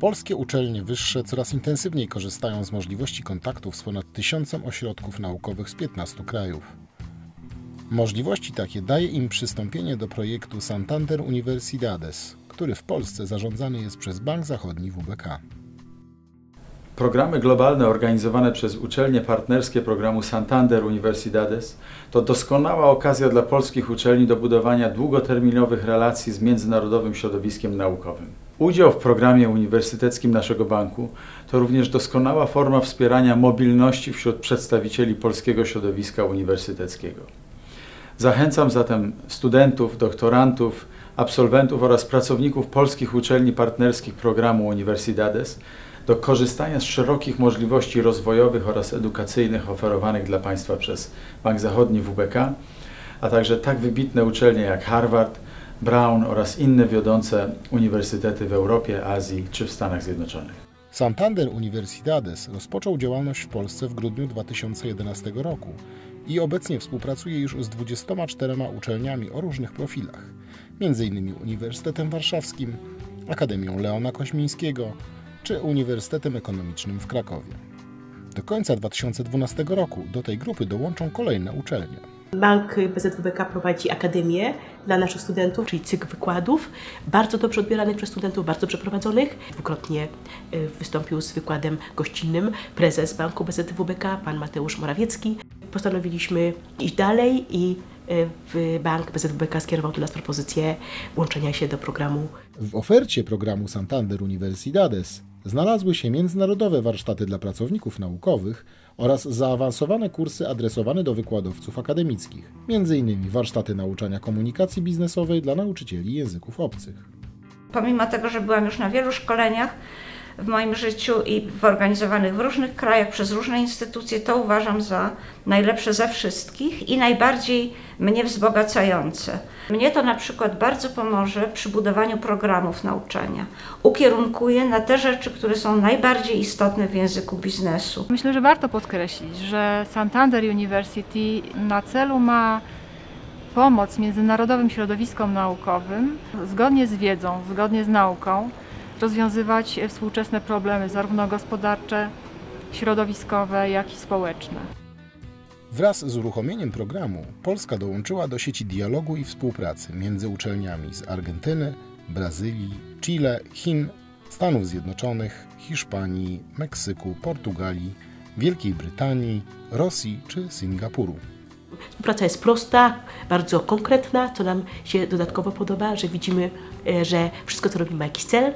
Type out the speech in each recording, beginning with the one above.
Polskie uczelnie wyższe coraz intensywniej korzystają z możliwości kontaktów z ponad tysiącem ośrodków naukowych z 15 krajów. Możliwości takie daje im przystąpienie do projektu Santander Universidades, który w Polsce zarządzany jest przez Bank Zachodni WBK. Programy globalne organizowane przez uczelnie partnerskie programu Santander Universidades to doskonała okazja dla polskich uczelni do budowania długoterminowych relacji z międzynarodowym środowiskiem naukowym. Udział w programie uniwersyteckim naszego banku to również doskonała forma wspierania mobilności wśród przedstawicieli polskiego środowiska uniwersyteckiego. Zachęcam zatem studentów, doktorantów, absolwentów oraz pracowników polskich uczelni partnerskich programu Universidades do korzystania z szerokich możliwości rozwojowych oraz edukacyjnych oferowanych dla państwa przez Bank Zachodni WBK, a także tak wybitne uczelnie jak Harvard, Brown oraz inne wiodące uniwersytety w Europie, Azji czy w Stanach Zjednoczonych. Santander Universidades rozpoczął działalność w Polsce w grudniu 2011 roku i obecnie współpracuje już z 24 uczelniami o różnych profilach, m.in. Uniwersytetem Warszawskim, Akademią Leona Koźmińskiego czy Uniwersytetem Ekonomicznym w Krakowie. Do końca 2012 roku do tej grupy dołączą kolejne uczelnie. Bank BZWBK prowadzi akademię dla naszych studentów, czyli cykl wykładów, bardzo dobrze odbieranych przez studentów, bardzo przeprowadzonych. Dwukrotnie y, wystąpił z wykładem gościnnym prezes Banku BZWBK, pan Mateusz Morawiecki. Postanowiliśmy iść dalej i y, Bank BZWBK skierował do nas propozycję łączenia się do programu. W ofercie programu Santander Universidades znalazły się międzynarodowe warsztaty dla pracowników naukowych oraz zaawansowane kursy adresowane do wykładowców akademickich, m.in. warsztaty nauczania komunikacji biznesowej dla nauczycieli języków obcych. Pomimo tego, że byłam już na wielu szkoleniach, w moim życiu i w organizowanych w różnych krajach przez różne instytucje, to uważam za najlepsze ze wszystkich i najbardziej mnie wzbogacające. Mnie to na przykład bardzo pomoże przy budowaniu programów nauczania. Ukierunkuje na te rzeczy, które są najbardziej istotne w języku biznesu. Myślę, że warto podkreślić, że Santander University na celu ma pomoc międzynarodowym środowiskom naukowym zgodnie z wiedzą, zgodnie z nauką rozwiązywać współczesne problemy, zarówno gospodarcze, środowiskowe, jak i społeczne. Wraz z uruchomieniem programu Polska dołączyła do sieci dialogu i współpracy między uczelniami z Argentyny, Brazylii, Chile, Chin, Stanów Zjednoczonych, Hiszpanii, Meksyku, Portugalii, Wielkiej Brytanii, Rosji czy Singapuru. Współpraca jest prosta, bardzo konkretna, co nam się dodatkowo podoba, że widzimy, e, że wszystko co robimy ma jakiś cel.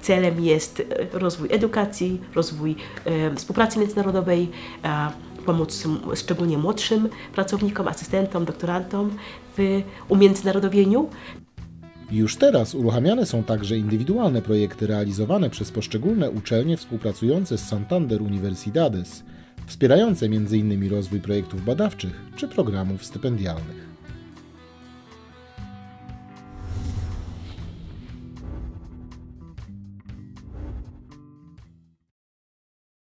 Celem jest e, rozwój edukacji, rozwój e, współpracy międzynarodowej, pomoc szczególnie młodszym pracownikom, asystentom, doktorantom w umiędzynarodowieniu. Już teraz uruchamiane są także indywidualne projekty realizowane przez poszczególne uczelnie współpracujące z Santander Universidades, wspierające m.in. rozwój projektów badawczych czy programów stypendialnych.